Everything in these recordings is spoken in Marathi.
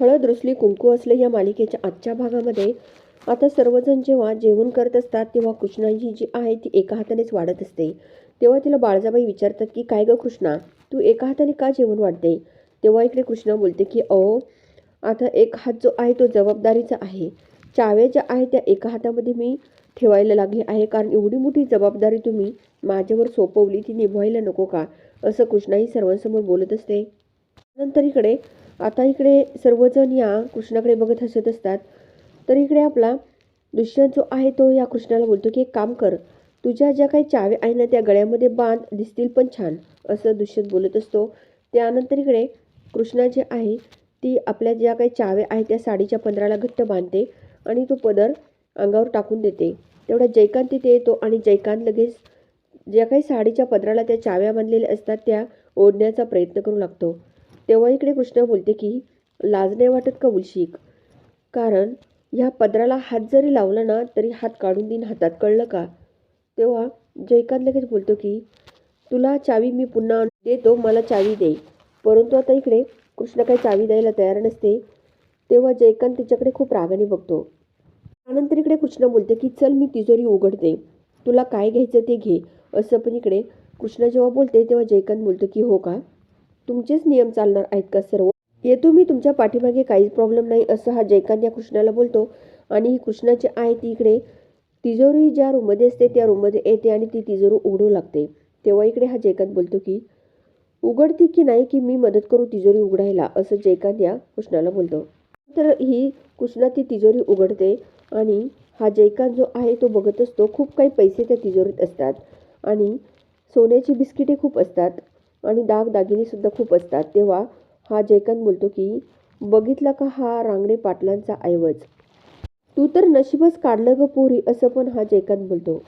हळद रुसली कुंकू असले या मालिकेच्या आजच्या भागामध्ये आता सर्वजण जेव्हा जेवण करत असतात तेव्हा कृष्णाजी जी आहे ती एका हातानेच वाढत असते. तेव्हा तिला बाळजाबाई विचारतात की काय गं कृष्णा तू एका हाताने का जेवण वाढते? तेव्हा इकडे कृष्णा बोलते की अहो आता एक हात जो आहे तो जबाबदारीचा आहे. चाव्या ज्या आहे त्या एका हातामध्ये मी ठेवायला लागली आहे कारण एवढी मोठी जबाबदारी तुम्ही माझ्यावर सोपवली ती निभवायला नको का? असं कृष्णाही सर्वांसमोर बोलत असते. नंतर इकडे आता इकडे सर्वजण या कृष्णाकडे बघत हसत असतात. तर इकडे आपला दुष्यंत जो आहे तो या कृष्णाला बोलतो की एक काम कर तुझ्या ज्या काही चाव्या आहे ना त्या गळ्यामध्ये बांध दिसतील पण छान असं दुष्यंत बोलत असतो. त्यानंतर इकडे कृष्णा जे आहे ती आपल्या ज्या काही चाव्या आहेत त्या साडीच्या पदराला घट्ट बांधते आणि तो पदर अंगावर टाकून देते. तेवढा जयकांत तिथे येतो आणि जयकांत लगेच ज्या काही साडीच्या पदराला त्या चाव्या बांधलेल्या असतात त्या ओढण्याचा प्रयत्न करू लागतो. तेव्हा इकडे कृष्णा बोलते की लाज नाही वाटत का उलशीक कारण ह्या पदराला हात जरी लावला ना तरी हात काढून देईन हातात कळलं का? तेव्हा जयकांत लगेच बोलतो की तुला चावी मी पुन्हा देतो मला चावी दे. परंतु आता इकडे कृष्ण काही चावी द्यायला तयार नसते. तेव्हा जयकांत तिच्याकडे खूप रागाने बघतो. त्यानंतर इकडे कृष्ण बोलते की चल मी तिजोरी उघडते. तुला काय घ्यायचं ते घे. असं पण इकडे कृष्ण जेव्हा बोलते तेव्हा जयकांत बोलतो की हो का? तुमचेच नियम चालणार आहेत का सर्व? येतो मी तुमच्या पाठीमागे काहीच प्रॉब्लेम नाही असं हा जयकांत या कृष्णाला बोलतो. आणि ही कृष्णाची आहे ती इकडे तिजोरी ज्या रूममध्ये असते त्या रूममध्ये येते आणि ती तिजोरी उघडू लागते. तेव्हा इकडे हा जयकांत बोलतो की उघडती की नाही की मी मदत करू तिजोरी उघडायला? असं जयकांत या कृष्णाला बोलतो. तर ही कृष्णा ती तिजोरी उघडते आणि हा जयकांत जो आहे तो बघत असतो खूप काही पैसे त्या तिजोरीत असतात. आणि सोन्याची बिस्किटे खूप असतात. आणि दागदागिनेसुद्धा खूप असतात. तेव्हा हा जयकांत बोलतो की बघितला का हा रांगडे पाटलांचा ऐवज? तू तर नशीबच काढलं ग पोरी असं पण हा जयकांत बोलतो.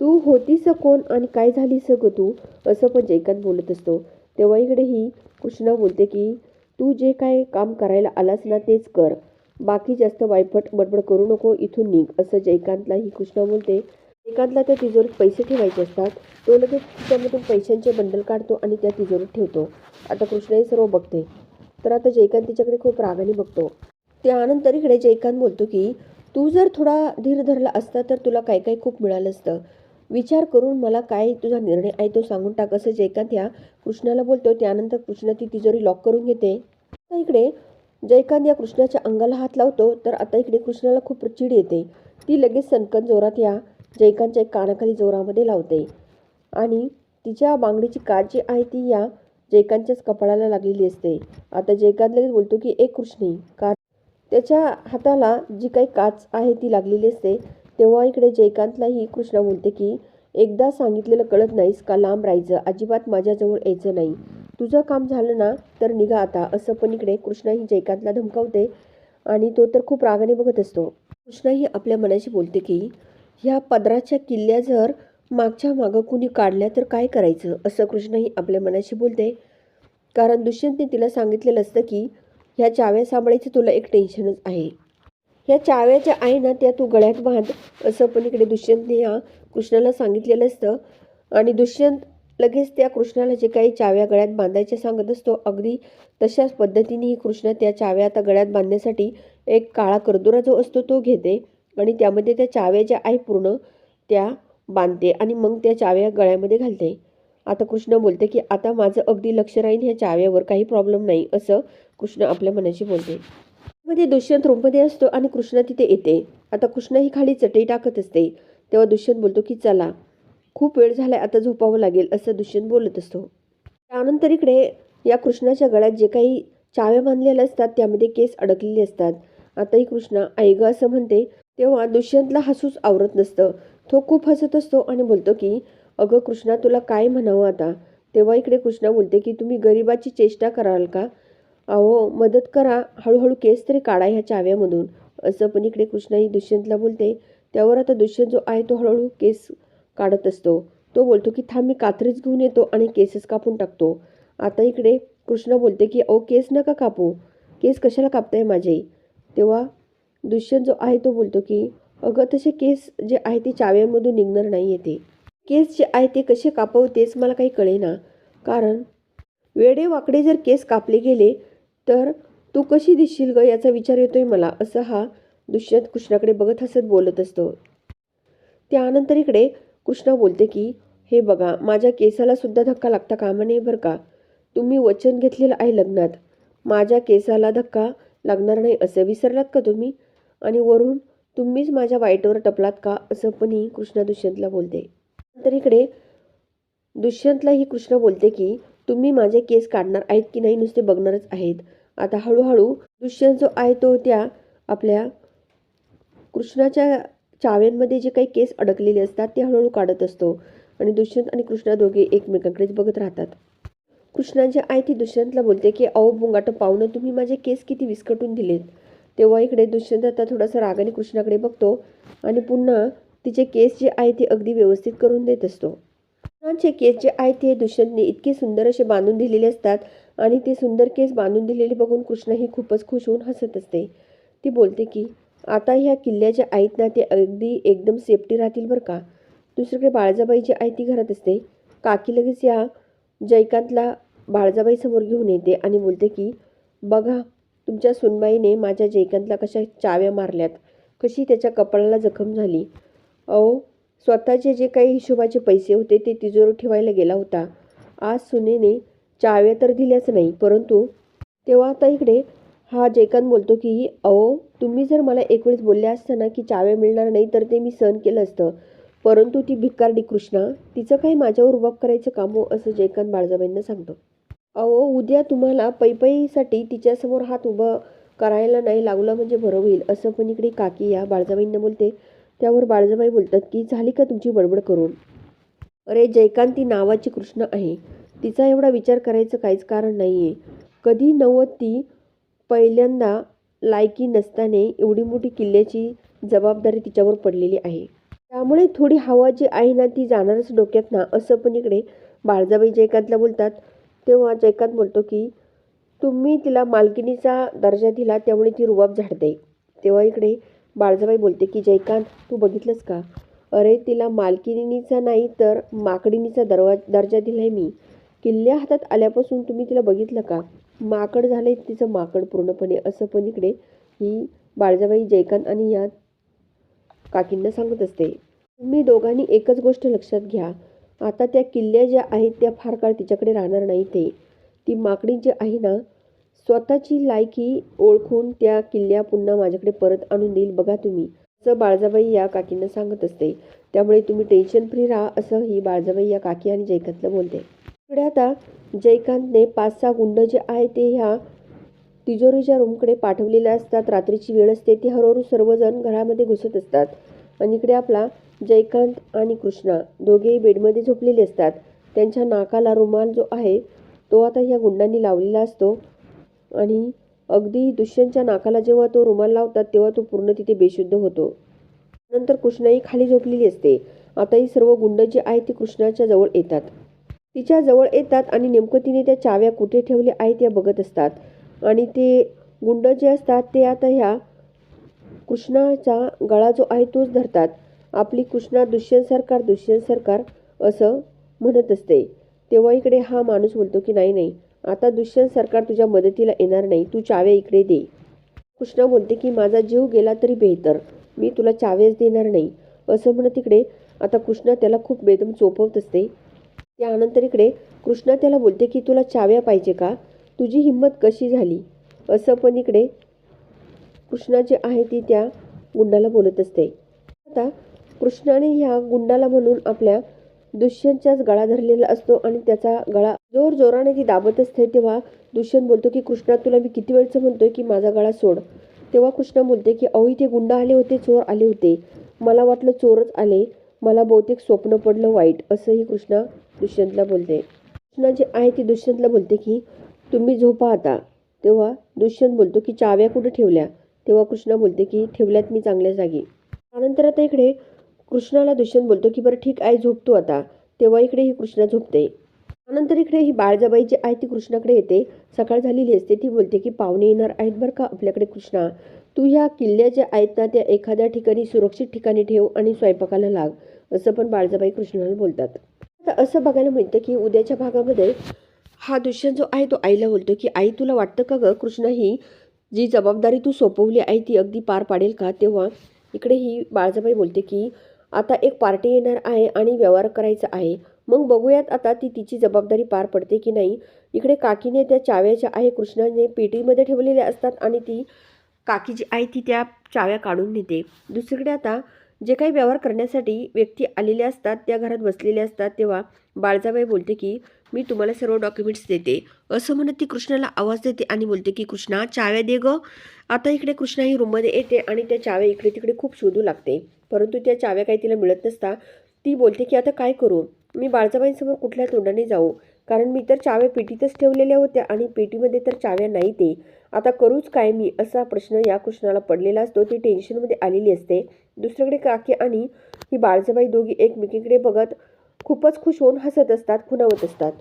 तू होतीस कोण आणि काय झालीस ग तू? असं पण जयकांत बोलत असतो. तेव्हा इकडे ही कृष्णा बोलते की तू जे काय काम करायला आलास ना तेच कर. बाकी जास्त वायफट बडबड करू नको इथून निघ असं जयकांतला ही कृष्णा बोलते. एकांतला त्या तिजोरीत पैसे ठेवायचे असतात तो लगेच त्यामधून पैशांचे बंडल काढतो आणि त्या तिजोरीत ठेवतो. आता कृष्णा हे सर्व बघते. तर आता जयकांत तिच्याकडे खूप रागाने बघतो. त्यानंतर इकडे जयकांत बोलतो की तू जर थोडा धीर धरला असता तर तुला काय काय खूप मिळालं असतं. विचार करून मला काय तुझा निर्णय आहे तो सांगून टाक असं जयकांत या कृष्णाला बोलतो. त्यानंतर कृष्णा ती तिजोरी लॉक करून घेते. आता इकडे जयकांत या कृष्णाच्या अंगाला हात लावतो तर आता इकडे कृष्णाला खूप चिड येते. ती लगेच सनकन जोरात या जयकांतच्या एक कानाखाली जोरामध्ये लावते. आणि तिच्या बांगडीची काच जी आहे ती या जयकांतच्याच कपाळाला लागलेली असते. आता जयकांत लगेच बोलतो की एक कृष्णी का त्याच्या हाताला जी काही काच आहे ती लागलेली असते तेव्हा इकडे जयकांतलाही कृष्णा बोलते की एकदा सांगितलेलं कळत नाहीस का लांब राहायचं? अजिबात माझ्याजवळ यायचं नाही. तुझं काम झालं ना तर निघा आता. असं पण इकडे कृष्णाही जयकांतला धमकावते आणि तो तर खूप रागाने बघत असतो. कृष्णाही आपल्या मनाशी बोलते की ह्या पदराच्या किल्ल्या जर मागच्या मागं कुणी काढल्या तर काय करायचं? असं कृष्णही आपल्या मनाशी बोलते. कारण दुष्यंतने तिला सांगितलेलं असतं की ह्या चाव्या सांभाळायचं तुला एक टेन्शनच आहे. ह्या चाव्याच्या आहे ना त्या तू गळ्यात बांध. असं पण इकडे दुष्यंतने या कृष्णाला सांगितलेलं असतं. आणि दुष्यंत लगेच त्या कृष्णाला जे काही चाव्या गळ्यात बांधायच्या सांगत असतो अगदी तशाच पद्धतीने ही कृष्ण त्या चाव्या आता गळ्यात बांधण्यासाठी एक काळा कर्दुरा जो असतो तो घेते. आणि त्यामध्ये त्या चाव्या ज्या आहे पूर्ण त्या बांधते आणि मग त्या चाव्या गळ्यामध्ये घालते. आता कृष्ण बोलते की आता माझं अगदी लक्ष राहील ह्या चाव्यावर काही प्रॉब्लेम नाही असं कृष्ण आपल्या मनाशी बोलते. मध्ये दुष्यंत रूममध्ये असतो आणि कृष्ण तिथे येते. आता कृष्ण ही खाली चटई टाकत असते. तेव्हा दुष्यंत बोलतो की चला खूप वेळ झालाय आता झोपावं लागेल असं दुष्यंत बोलत असतो. त्यानंतर इकडे या कृष्णाच्या गळ्यात जे काही चाव्या बांधलेल्या असतात त्यामध्ये केस अडकलेले असतात. आताही कृष्ण कृष्णा ऐग असं म्हणते. तेव्हा दुष्यंतला हसूच आवरत नसतं. तो खूप हसत असतो आणि बोलतो की अगं कृष्णा तुला काय म्हणावं आता? तेव्हा इकडे कृष्णा बोलते की तुम्ही गरिबाची चेष्टा कराल का? अहो मदत करा. हळूहळू केस तरी काढा ह्या चाव्यामधून. असं पण इकडे कृष्णा ही दुष्यंतला बोलते. त्यावर आता दुष्यंत जो आहे तो हळूहळू केस काढत असतो. तो बोलतो की थांब मी कात्रीच घेऊन येतो आणि केसेस कापून टाकतो. आता इकडे कृष्णा बोलते की अहो केस नका कापू. केस कशाला कापताय माझे? तेव्हा दुष्यंत जो आहे तो बोलतो की अगं तसे केस जे आहे ते चाव्यांमधून निघणार नाही येते केस जे आहे ते कसे कापवतेच मला काही कळेना. कारण वेडे वाकडे जर केस कापले गेले तर तू कशी दिसशील ग याचा विचार येतोय मला असं हा दुष्यंत कृष्णाकडे बघत हसत बोलत असतो. त्यानंतर इकडे कृष्णा बोलते की हे बघा माझ्या केसाला सुद्धा धक्का लागता कामा नये बरं का? तुम्ही वचन घेतलेलं आहे लग्नात. माझ्या केसाला धक्का लागणार नाही असं विसरलात का तुम्ही? आणि वरून तुम्हीच माझ्या वाईटवर टपलात का? असं पण ही कृष्णा दुष्यंतला बोलते. तर इकडे दुष्यंतलाही कृष्ण बोलते की तुम्ही माझे केस काढणार आहेत की नाही नुसते बघणारच आहेत. आता हळूहळू दुष्यंत जो आहे तो त्या आपल्या कृष्णाच्या चाव्यांमध्ये जे काही केस अडकलेले असतात ते हळूहळू काढत असतो आणि दुष्यंत आणि कृष्णा दोघे एकमेकांकडेच बघत राहतात. कृष्णा जे आहे ती दुष्यंतला बोलते की अहो बुंगाटं पाहून तुम्ही माझे केस किती विस्कटून दिलेत. तेव्हा इकडे दुष्यंत आता थोडासा रागाने कृष्णाकडे बघतो आणि पुन्हा तिचे केस जे आहे ते अगदी व्यवस्थित करून देत असतो. कृष्णांचे केस जे आहे ते दुष्यंतने इतके सुंदर असे बांधून दिलेले असतात आणि ते सुंदर केस बांधून दिलेले बघून कृष्णा ही खूपच खुश होऊन हसत असते. ती बोलते की आता ह्या किल्ल्याच्या आहेत ना ते अगदी एकदम सेफ्टी राहतील बरं का? दुसरीकडे बाळजाबाई जी आहे ती घरात असते. काकी लगेच या जयकांतला बाळजाबाई समोर घेऊन येते आणि बोलते की बघा तुमच्या सुनबाईने माझ्या जयकांतला कशा चाव्या मारल्यात? कशी त्याच्या कपाळाला जखम झाली? अहो स्वतःचे जे काही हिशोबाचे पैसे होते ते तिजोरी ठेवायला गेला होता. आज सुनेने चाव्या तर दिल्याच नाही परंतु तेव्हा आता इकडे हा जयकांत बोलतो की अहो तुम्ही जर मला एक वेळेस बोलले असतं ना की चाव्या मिळणार नाही तर ते मी सहन केलं असतं. परंतु ती भिकारडी कृष्णा तिचं काही माझ्यावर रुबाब करायचं काम हो असं जयकांत बाळजाबाईंना सांगतो. अहो उद्या तुम्हाला पैपईसाठी तिच्यासमोर हात उभं करायला नाही लागलं म्हणजे बरं होईल. असं पण इकडे काकी या बाळजाबाईंना बोलते. त्यावर बाळजाबाई बोलतात की झाली का तुमची बडबड करून? अरे जयकांती नावाची कृष्ण आहे. तिचा एवढा विचार करायचं काहीच कारण नाही आहे कधी नव्वद ती पहिल्यांदा लायकी नसताने एवढी मोठी किल्ल्याची जबाबदारी तिच्यावर पडलेली आहे. त्यामुळे थोडी हवा जी आहे ना ती जाणारच डोक्यात ना असं पण इकडे बाळजाबाई जयकांतला बोलतात. तेव्हा जयकांत बोलतो की तुम्ही तिला मालकिनीचा दर्जा दिला त्यामुळे ती रुबाब झाडते. तेव्हा इकडे बाळजाबाई बोलते की जयकांत तू बघितलंस का? अरे तिला मालकिनीचा नाही तर माकडिनीचा दरवा दर्जा दिलाय मी. किल्ल्या हातात आल्यापासून तुम्ही तिला बघितलं का? माकड झालंय तिचं माकड पूर्णपणे. असं पण इकडे ही बाळजाबाई जयकांत आणि या काकींना सांगत असते. तुम्ही दोघांनी एकच गोष्ट लक्षात घ्या. आता त्या किल्ल्या ज्या आहेत त्या फार काळ तिच्याकडे राहणार नाही ते. ती माकडी जी आहे ना स्वतःची लायकी ओळखून त्या किल्ल्या पुन्हा माझ्याकडे परत आणून देईल बघा तुम्ही. असं बाळजाबाई या काकींना सांगत असते. त्यामुळे तुम्ही टेन्शन फ्री राहा असं ही बाळजाबाई या काकी आणि जयकांतला बोलते. इकडे आता जयकांतने पाच सहा गुंड जे आहे ते ह्या तिजोरीच्या रूमकडे पाठवलेल्या असतात. रात्रीची वेळ असते ती हळूहळू सर्वजण घरामध्ये घुसत असतात. आणि इकडे आपला जयकांत आणि कृष्णा दोघेही बेडमध्ये झोपलेले असतात. त्यांच्या नाकाला रुमाल जो आहे तो आता ह्या गुंडांनी लावलेला असतो. आणि अगदी दुष्यंतच्या नाकाला जेव्हा तो रुमाल लावतात तेव्हा तो पूर्ण तिथे बेशुद्ध होतो. नंतर कृष्णाही खाली झोपलेली असते. आता ही सर्व गुंड जे आहे ती कृष्णाच्या जवळ येतात. तिच्या जवळ येतात आणि नेमकं तिने त्या चाव्या कुठे ठेवल्या आहेत त्या बघत असतात. आणि ते गुंड जे असतात ते आता ह्या कृष्णाचा गळा जो आहे तोच धरतात. आपली कृष्णा दुष्यंत सरकार दुष्यंत सरकार असं म्हणत असते. तेव्हा इकडे हा माणूस बोलतो की नाही नाही आता दुष्यंत सरकार तुझ्या मदतीला येणार नाही तू चाव्या इकडे दे. कृष्णा बोलते की माझा जीव गेला तरी बेहतर मी तुला चाव्याच देणार नाही. असं म्हणत इकडे आता कृष्णा त्याला खूप बेदम चोपवत असते. त्यानंतर इकडे कृष्णा त्याला बोलते की तुला चाव्या पाहिजे का? तुझी हिंमत कशी झाली? असं पण इकडे कृष्णा जी आहे ती त्या गुंडाला बोलत असते. आता कृष्णाने ह्या गुंडाला म्हणून आपल्या दुष्यंतच्याच गळा धरलेला असतो आणि त्याचा गळा जोर जोराने ती दाबत असते तेव्हा दुष्यंत बोलतो की कृष्णा तुला मी किती वेळचं म्हणतोय की माझा गळा सोड. तेव्हा कृष्णा बोलते की अहो इथे गुंड आले होते चोर आले होते. मला वाटलं चोरच आले. मला बहुतेक स्वप्न पडलं वाईट असंही कृष्णा दुष्यंतला बोलते. कृष्णा जे आहे ती दुष्यंतला बोलते की तुम्ही झोपा आता. तेव्हा दुष्यंत बोलतो की चाव्या कुठे ठेवल्या? तेव्हा कृष्णा बोलते की ठेवल्यात मी चांगल्या जागी. त्यानंतर आता इकडे कृष्णाला दुष्यंत बोलतो की बरं ठीक आहे झोपतो आता. तेव्हा इकडे ही कृष्णा झोपते. त्यानंतर इकडे ही बाळजाबाई जी आहे ती कृष्णाकडे येते. सकाळ झालेली असते ती बोलते की पाहुणे येणार आहेत बरं का आपल्याकडे कृष्णा? तू ह्या किल्ल्या ज्या आहेत ना त्या एखाद्या ठिकाणी सुरक्षित ठिकाणी ठेव आणि स्वयंपाकाला लाग. असं पण बाळजाबाई कृष्णाला बोलतात. आता असं बघायला मिळतं की उद्याच्या भागामध्ये हा दुष्यंत जो आहे तो आईला बोलतो की आई तुला वाटतं का गं कृष्णा ही जी जबाबदारी तू सोपवली आहे ती अगदी पार पाडेल का? तेव्हा इकडे ही बाळजाबाई बोलते की आता एक पार्टी येणार आहे आणि व्यवहार करायचा आहे. मग बघूयात आता ती तिची जबाबदारी पार पडते की नाही. इकडे काकीने त्या चाव्याच्या आहे कृष्णाने पेटीमध्ये ठेवलेल्या असतात आणि ती काकी जी आहे ती त्या चाव्या काढून नेते. दुसरीकडे आता जे काही व्यवहार करण्यासाठी व्यक्ती आलेल्या असतात त्या घरात बसलेल्या असतात तेव्हा बाळजाबाई बोलते की मी तुम्हाला सर्व डॉक्युमेंट्स देते. असं म्हणत ती कृष्णाला आवाज देते आणि बोलते की कृष्णा चाव्या दे ग. आता इकडे कृष्णा ही रूममध्ये येते आणि त्या चाव्या इकडे तिकडे खूप शोधू लागते. परंतु त्या चाव्या काही तिला मिळत नसता. ती बोलते की आता काय करू? मी बाळजाबाईंसमोर कुठल्या तोंडाने जाऊ? कारण मी तर चाव्या पेटीतच ठेवलेल्या होत्या आणि पेटीमध्ये तर चाव्या नाही ते आता करूच काय मी असा प्रश्न या कृष्णाला पडलेला असतो. ती टेन्शनमध्ये आलेली असते. दुसरीकडे काकी आणि ही बाळजाबाई दोघी एकमेकीकडे बघत खूपच खुश होऊन हसत असतात खुणावत असतात.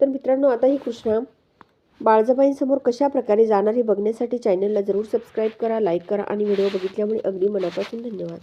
तर मित्रांनो आता ही कृष्णा बाळजाबाईंसमोर कशा प्रकारे जाणार हे बघण्यासाठी चॅनलला जरूर सबस्क्राईब करा लाईक करा आणि व्हिडिओ बघितल्यामुळे अगदी मनापासून धन्यवाद.